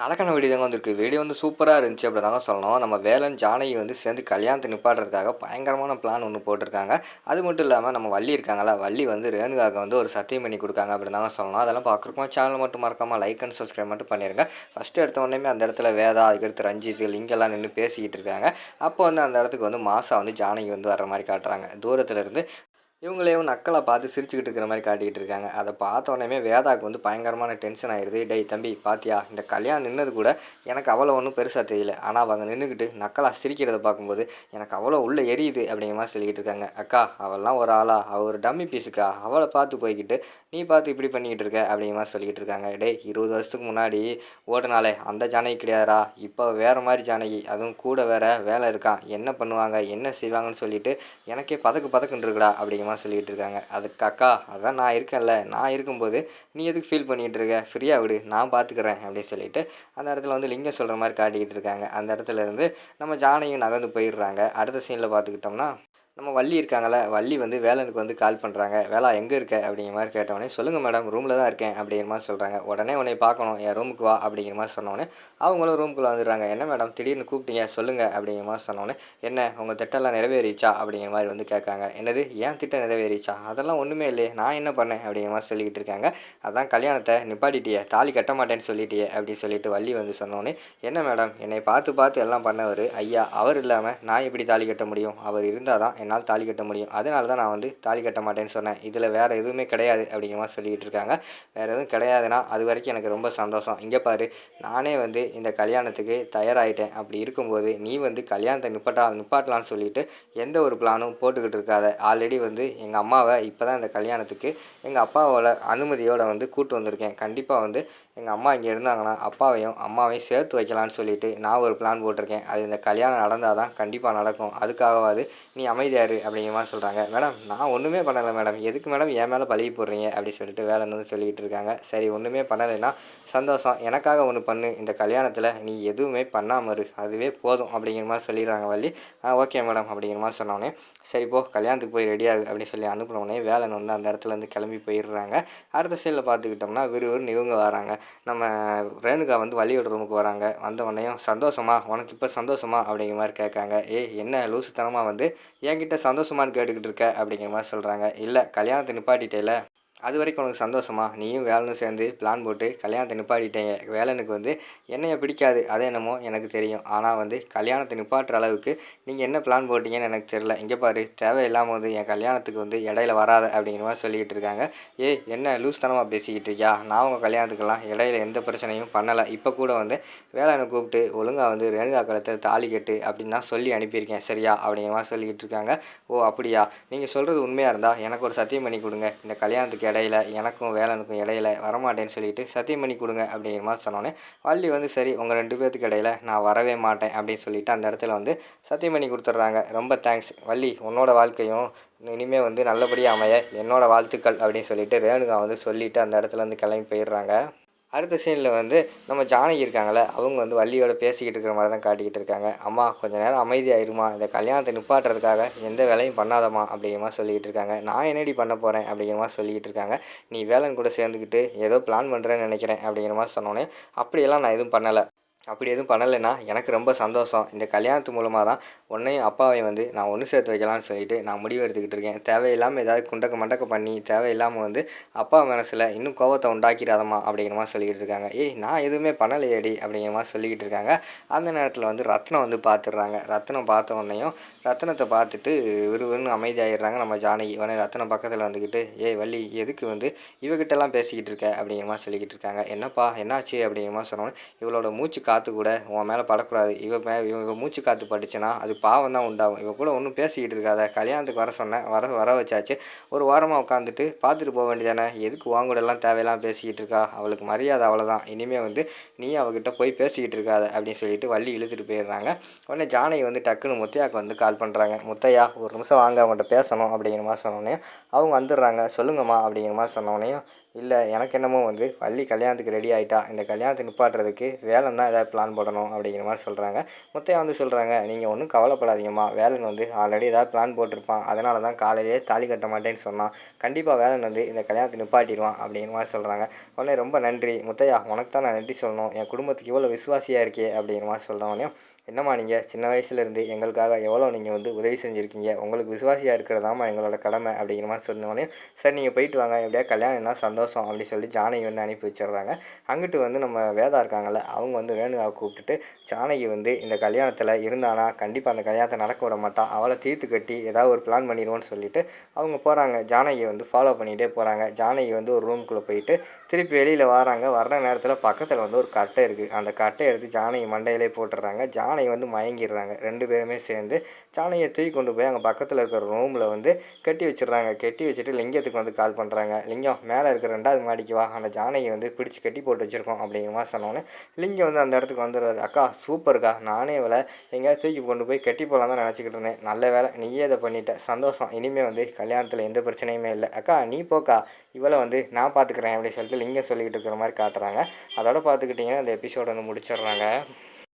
நடக்கான video தாங்க வந்திருக்கு. Video வந்து சூப்பராக இருந்துச்சு அப்படி தாங்க சொல்லணும். நம்ம வேலன் ஜானகி வந்து சேர்ந்து கல்யாணத்தை நிப்பாடுறதுக்காக பயங்கரமான பிளான் ஒன்று போட்டிருக்காங்க. அது மட்டும் இல்லாமல் நம்ம வள்ளி இருக்காங்களா வள்ளி வந்து ரேணுகாவுக்கு வந்து ஒரு சத்தியம் பண்ணி கொடுக்காங்க அப்படி தாங்க சொல்லணும். அதெல்லாம் பார்க்குறப்போ சேனல் மட்டும் மறக்காமல் லைக் அண்ட் சப்ஸ்கிரைப் மட்டும் பண்ணிடுங்க ஃபஸ்ட்டு எடுத்த உடனே அந்த இடத்துல வேதா அதுக்கடுத்து ரஞ்சித் லிங்கெல்லாம் நின்று பேசிக்கிட்டு இருக்காங்க. அப்போ வந்து அந்த இடத்துக்கு வந்து மாசா வந்து ஜானகி வந்து வர மாதிரி காட்டுறாங்க. தூரத்தில் இருந்து இவங்களையும் நக்கலை பார்த்து சிரிச்சுக்கிட்டு இருக்கிற மாதிரி காட்டிக்கிட்டு இருக்காங்க. அதை பார்த்த உடனே வேதாக்கு வந்து பயங்கரமான டென்ஷன் ஆயிடுது டேய் தம்பி பாத்தியா? இந்த கல்யாணம் நின்னது கூட எனக்கு அவ்வளோ ஒன்றும் பெருசாக தெரியல. ஆனால் அவங்க நின்றுக்கிட்டு நக்கலா சிரிக்கிறத பார்க்கும்போது எனக்கு அவ்வளோ உள்ளே எரியுது அப்படிங்கிற மாதிரி சொல்லிக்கிட்டு இருக்காங்க. அக்கா அவள்லாம் ஒரு ஆளா? அவள் ஒரு டம்மி பீஸுக்கா அவளை பார்த்து போய்கிட்டு நீ பார்த்து இப்படி பண்ணிக்கிட்டு இருக்க அப்படிங்கிற மாதிரி சொல்லிக்கிட்டு இருக்காங்க. டேய் இருபது வருஷத்துக்கு முன்னாடி ஓடுனாலே அந்த ஜானகி கிடையாதுடா. இப்போ வேறு மாதிரி ஜானகி. அதுவும் கூட வேற வேலை இருக்கான் என்ன பண்ணுவாங்க? என்ன செய்வாங்கன்னு சொல்லிட்டு எனக்கே பதக்கு பதக்குன்னு இருக்குடா அப்படிங்கிற அதிகமாக சொல்லிக்கிட்டு இருக்காங்க அதுக்கு அக்கா அதான் நான் இருக்கேன்ல. நான் இருக்கும்போது நீ எதுக்கு ஃபீல் பண்ணிகிட்டு இருக்க ஃப்ரீயாக விடு. நான் பார்த்துக்கிறேன் அப்படின்னு சொல்லிட்டு அந்த இடத்துல வந்து லிங்கம் சொல்கிற மாதிரி காட்டிக்கிட்டு இருக்காங்க அந்த இடத்துல இருந்து நம்ம ஜானையும் நகர்ந்து போயிடுறாங்க. அடுத்த சீனில் பார்த்துக்கிட்டோம்னா நம்ம வள்ளி இருக்காங்களே வள்ளி வந்து வேலனுக்கு வந்து கால் பண்ணுறாங்க வேலா எங்கே இருக்க? அப்படிங்கிற மாதிரி கேட்டவொடனே சொல்லுங்கள் மேடம் ரூமில் தான் இருக்கேன். அப்படிங்கிற மாதிரி சொல்கிறாங்க உடனே உன்னை பார்க்கணும். என் ரூமுக்கு வா. அப்படிங்கிற மாதிரி சொன்னோடனே அவங்களும் ரூமுக்குள்ளே வந்துடுறாங்க. என்ன மேடம் திடீர்னு கூப்பிட்டீங்க? சொல்லுங்கள் அப்படிங்கிற மாதிரி சொன்னோடனே என்ன உங்கள் திட்டம்லாம் நிறைவேறிச்சா அப்படிங்கிற மாதிரி வந்து கேட்காங்க என்னது? ஏன் திட்டம் நிறைவேறிச்சா அதெல்லாம் ஒன்றுமே இல்லையே. நான் என்ன பண்ணேன்? அப்படிங்கிற மாதிரி சொல்லிக்கிட்டு இருக்காங்க. அதான் கல்யாணத்தை நிப்பாட்டிட்டியே. தாலி கட்ட மாட்டேன்னு சொல்லிட்டியே. அப்படின்னு சொல்லிட்டு வள்ளி வந்து சொன்னோடனே என்ன மேடம் என்னை பார்த்து பார்த்து எல்லாம் பண்ணவர் ஐயா. அவர் இல்லாமல் நான் எப்படி தாலி கட்ட முடியும்? அவர் இருந்தால் தான் என்னால் தாலி கட்ட முடியும். அதனால தான் நான் வந்து தாலி கட்ட மாட்டேன்னு சொன்னேன். இதில் வேறு எதுவுமே கிடையாது அப்படிங்கிற மாதிரி சொல்லிக்கிட்டு இருக்காங்க. வேறு எதுவும் கிடையாதுன்னா அது வரைக்கும் எனக்கு ரொம்ப சந்தோஷம். இங்கே பாரு நானே வந்து இந்த கல்யாணத்துக்கு தயாராகிட்டேன் அப்படி இருக்கும்போது நீ வந்து கல்யாணத்தை நிப்பாட்டா நிப்பாட்டலான்னு சொல்லிட்டு எந்த ஒரு பிளானும் போட்டுக்கிட்டு இருக்காத. ஆல்ரெடி வந்து எங்கள் அம்மாவை இப்போ தான் இந்த கல்யாணத்துக்கு எங்கள் அப்பாவோட அனுமதியோடு வந்து கூட்டு வந்திருக்கேன். கண்டிப்பாக வந்து எங்கள் அம்மா இங்கே இருந்தாங்கன்னா அப்பாவையும் அம்மாவையும் சேர்த்து வைக்கலான்னு சொல்லிட்டு நான் ஒரு பிளான் போட்டிருக்கேன். அது இந்த கல்யாணம் நடந்தால் தான் கண்டிப்பாக நடக்கும். அதுக்காகவாது நீ அமைதியாரு அப்படிங்கிற மாதிரி சொல்கிறாங்க மேடம் நான் ஒன்றுமே பண்ணலை மேடம். எதுக்கு மேடம் என் மேலே பழகி போடுறீங்க? அப்படி சொல்லிட்டு வேலைன்னு வந்து சொல்லிக்கிட்டு இருக்காங்க. சரி ஒன்றுமே பண்ணலைன்னா சந்தோஷம். எனக்காக ஒன்று பண்ணு. இந்த கல்யாணத்தில் நீ எதுவுமே பண்ணாமல் இரு. அதுவே போதும். அப்படிங்கிற மாதிரி சொல்லிடுறாங்க வள்ளி. ஆ ஓகே மேடம். அப்படிங்கிற மாதிரி சொன்னோடனே சரி போ கல்யாணத்துக்கு போய் ரெடியாகு அப்படின்னு சொல்லி அனுப்பினோடனே வேலை வந்து அந்த இடத்துல இருந்து கிளம்பி போயிடுறாங்க. அடுத்த சைடில் பார்த்துக்கிட்டோம்னா விறுவிறுன்னு இவங்க வராங்க. நம்ம ரேணுகா வந்து வள்ளியோட ரூமுக்கு வராங்க. வந்த உடனேயும் சந்தோஷமா? உனக்கு இப்போ சந்தோஷமா? அப்படிங்கிற மாதிரி கேட்காங்க. ஏய் என்ன லூசுத்தனமாக வந்து என்கிட்ட சந்தோஷமான்னு கேட்டுக்கிட்டு இருக்க? அப்படிங்கிற மாதிரி சொல்கிறாங்க இல்லை கல்யாணத்தை நிப்பாட்டிட்டேல. அது வரைக்கும் உனக்கு சந்தோஷமா? நீயும் வேலனும் சேர்ந்து பிளான் போட்டு கல்யாணத்தை நிப்பாட்டிட்டீங்க வேலனுக்கு வந்து என்னையை பிடிக்காது அது என்னமோ எனக்கு தெரியும். ஆனால் வந்து கல்யாணத்தை நிப்பாட்டுற அளவுக்கு நீங்கள் என்ன பிளான் போட்டீங்கன்னு எனக்கு தெரியல. இங்கே பாரு தேவையில்லாமல் வந்து என் கல்யாணத்துக்கு வந்து இடையில வராத அப்படிங்கிற மாதிரி சொல்லிக்கிட்டு இருக்காங்க. ஏய் என்ன லூஸ்தனமாக பேசிக்கிட்டு இருக்கியா? நான் உங்கள் கல்யாணத்துக்கெல்லாம் இடையில எந்த பிரச்சனையும் பண்ணலை. இப்போ கூட வந்து வேலனை கூப்பிட்டு ஒழுங்காக வந்து ரேணுகா கழுத்தை தாலி கட்டு அப்படின்னு தான் சொல்லி அனுப்பியிருக்கேன். சரியா? அப்படிங்கிற மாதிரி சொல்லிக்கிட்டு இருக்காங்க. ஓ அப்படியா? நீங்கள் சொல்கிறது உண்மையாக இருந்தால் எனக்கு ஒரு சத்தியம் பண்ணி கொடுங்க. இந்த கல்யாணத்துக்கு இடையில எனக்கும் வேலனுக்கும் இடையில வரமாட்டேன்னு சொல்லிட்டு சத்தியம் பண்ணி கொடுங்க அப்படிங்கிற மாதிரி சொன்னோன்னே வள்ளி வந்து சரி உங்கள் ரெண்டு பேர்த்துக்கு இடையில நான் வரவே மாட்டேன் அப்படின்னு சொல்லிட்டு அந்த இடத்துல வந்து சத்தியம் பண்ணி கொடுத்துட்றாங்க. ரொம்ப தேங்க்ஸ் வள்ளி உன்னோட வாழ்க்கையும் இனிமேல் வந்து நல்லபடியாக அமைய. என்னோட வாழ்த்துக்கள் அப்படின்னு சொல்லிட்டு ரேணுகா வந்து சொல்லிவிட்டு அந்த இடத்துல வந்து கிளம்பி போயிடுறாங்க. அடுத்த சீனில் வந்து நம்ம ஜானகி இருக்காங்களே அவங்க வந்து வள்ளியோட பேசிக்கிட்டு இருக்கிற மாதிரி தான் காட்டிக்கிட்டு இருக்காங்க. அம்மா கொஞ்ச நேரம் அமைதியாயிருமா? இந்த கல்யாணத்தை நிப்பாட்டுறதுக்காக எந்த வேலையும் பண்ணாதம்மா அப்படிங்கிற மாதிரி சொல்லிக்கிட்டு இருக்காங்க. நான் என்னடி பண்ண போகிறேன் அப்படிங்கிற மாதிரி சொல்லிக்கிட்டு இருக்காங்க. நீ வேலன் கூட சேர்ந்துக்கிட்டு ஏதோ பிளான் பண்ணுறேன்னு நினைக்கிறேன் அப்படிங்கிற மாதிரி சொன்னோன்னே அப்படியெல்லாம் நான் எதுவும் பண்ணலை. அப்படி எதுவும் பண்ணலைன்னா எனக்கு ரொம்ப சந்தோஷம். இந்த கல்யாணத்து மூலமாக தான் உன்னையும் அப்பாவையும் வந்து நான் ஒன்று சேர்த்து வைக்கலாம்னு சொல்லிட்டு நான் முடிவு எடுத்துக்கிட்டு இருக்கேன். தேவையில்லாமல் ஏதாவது குண்டக்க மண்டக்க பண்ணி தேவையில்லாமல் வந்து அப்பா மனசில் இன்னும் கோபத்தை உண்டாக்கிடாதம்மா அப்படிங்கிற மாதிரி சொல்லிக்கிட்டு இருக்காங்க. ஏய் நான் எதுவுமே பண்ணலையேடி அப்படிங்கிற மாதிரி சொல்லிக்கிட்டு இருக்காங்க. அந்த நேரத்தில் வந்து ரத்னம் வந்து பார்த்துடுறாங்க ரத்னம் பார்த்த உடனேயும் ரத்னத்தை பார்த்துட்டு விறுவிறுன்னு அமைதியாகிடுறாங்க நம்ம ஜானகி. உடனே ரத்னம் பக்கத்தில் வந்துக்கிட்டு ஏய் வள்ளி எதுக்கு வந்து இவகிட்டலாம் பேசிக்கிட்டு இருக்க? அப்படிங்கிற மாதிரி சொல்லிக்கிட்டு இருக்காங்க. என்னப்பா என்னாச்சு? அப்படிங்கிற மாதிரி சொன்னோன்னே இவளோட மூச்சு காற்று கூட உன் மேலே படக்கூடாது. இவன் மே இவ மூச்சு காற்று பட்டுச்சுன்னா அது பாவம் தான் உண்டாகும். இவன் கூட ஒன்றும் பேசிக்கிட்டு இருக்காத. கல்யாணத்துக்கு வர சொன்னேன் வர வர வச்சாச்சு. ஒரு வாரமாக உட்காந்துட்டு பார்த்துட்டு போக வேண்டியதானே? எதுக்கு உன் கூட எல்லாம் தேவையெல்லாம் பேசிக்கிட்டு இருக்கா? அவளுக்கு மரியாதை அவ்வளோதான் இனிமேல் வந்து நீ அவகிட்ட போய் பேசிக்கிட்டு இருக்காத அப்படின்னு சொல்லிட்டு வள்ளி இழுத்துட்டு போயிடுறாங்க. உடனே ஜானகி வந்து டக்குன்னு முத்தையாவுக்கு வந்து கால் பண்ணுறாங்க முத்தையா ஒரு நிமிஷம் வாங்க அவங்கள்ட்ட பேசணும் அப்படிங்கிற மாதிரி சொன்னோடனே அவங்க வந்துடுறாங்க. சொல்லுங்கம்மா அப்படிங்கிற மாதிரி சொன்னோடனே இல்லை எனக்கு என்னமோ வந்து வள்ளி கல்யாணத்துக்கு ரெடி ஆகிட்டா இந்த கல்யாணத்தை நிப்பாட்டுறதுக்கு வேலை தான் ஏதாவது பிளான் போடணும் அப்படிங்கிற மாதிரி சொல்கிறாங்க முத்தையா வந்து சொல்கிறாங்க நீங்கள் ஒன்றும் கவலைப்படாதீங்கம்மா. வேலன் வந்து ஆல்ரெடி ஏதாவது பிளான் போட்டிருப்பான். அதனால தான் காலையிலேயே தாலி கட்ட மாட்டேன்னு சொன்னான். கண்டிப்பாக வேலன் வந்து இந்த கல்யாணத்தை நிப்பாட்டிடுவான் அப்படிங்கிற மாதிரி சொல்கிறாங்க உடனே ரொம்ப நன்றி. முத்தையா உனக்கு தான் நான் நன்றி சொல்லணும். என் குடும்பத்துக்கு இவ்வளோ விசுவாசியாக இருக்கே அப்படிங்கிற மாதிரி சொல்கிறவனையும் என்னம்மா நீங்கள் சின்ன வயசுலேருந்து எங்களுக்காக எவ்வளோ நீங்கள் வந்து உதவி செஞ்சுருக்கீங்க? உங்களுக்கு விசுவாசியாக இருக்கிறதாம்மா எங்களோட கடமை அப்படிங்கிற மாதிரி சொன்னோடனே சார் நீங்கள் போயிட்டு வாங்க. எப்படியா கல்யாணம் என்ன? சந்தோஷம். அப்படின்னு சொல்லி ஜானகி வந்து அனுப்பி வச்சிடுறாங்க. அங்கிட்டு வந்து நம்ம வேதா இருக்காங்கல்ல அவங்க வந்து வேணுகாவை கூப்பிட்டுட்டு ஜானகி வந்து இந்த கல்யாணத்தில் இருந்தானா? கண்டிப்பாக அந்த கல்யாணத்தை நடக்க விட மாட்டான் அவளை தீர்த்து கட்டி ஏதாவது ஒரு பிளான் பண்ணிடுவோன்னு சொல்லிட்டு அவங்க போகிறாங்க ஜானகியை வந்து ஃபாலோ பண்ணிகிட்டே போகிறாங்க ஜானகி வந்து ஒரு ரூம்குள்ளே போயிட்டு திருப்பி வெளியில் வராங்க. வர்ற நேரத்தில் பக்கத்தில் வந்து ஒரு கட்டை இருக்குது அந்த கட்டையை எடுத்து ஜானகி மண்டையிலே போட்டுடுறாங்க. சாணையை வந்து மயங்கிடுறாங்க. ரெண்டு பேருமே சேர்ந்து சாணையை தூக்கி கொண்டு போய் அங்கே பக்கத்தில் இருக்கிற ரூமில் வந்து கட்டி வச்சிடுறாங்க. கட்டி வச்சுட்டு லிங்கத்துக்கு வந்து கால் பண்ணுறாங்க லிங்கம் மேலே இருக்கிற ரெண்டாவது மாடிக்கு வா. அந்த ஜானகி வந்து பிடிச்சி கட்டி போட்டு வச்சுருக்கோம். அப்படிங்கிற மாதிரி சொன்னோன்னே லிங்கம் வந்து அந்த இடத்துக்கு வந்துடுறாரு. அக்கா சூப்பர்க்கா நானே இவளை எங்கேயாவது தூக்கி கொண்டு போய் கட்டி போகலாம் தான் நினச்சிக்கிட்டு இருந்தேன். நல்ல வேலை நீயே இதை பண்ணிட்ட. சந்தோஷம். இனிமேல் வந்து கல்யாணத்தில் எந்த பிரச்சனையுமே இல்லை. அக்கா நீ போக்கா. இவளை வந்து நான் பார்த்துக்கிறேன் அப்படின்னு சொல்லிட்டு லிங்கம் சொல்லிக்கிட்டு இருக்கிற மாதிரி காட்டுறாங்க. அதோட பார்த்துக்கிட்டிங்கன்னா அந்த எபிசோடு வந்து முடிச்சிடுறாங்க.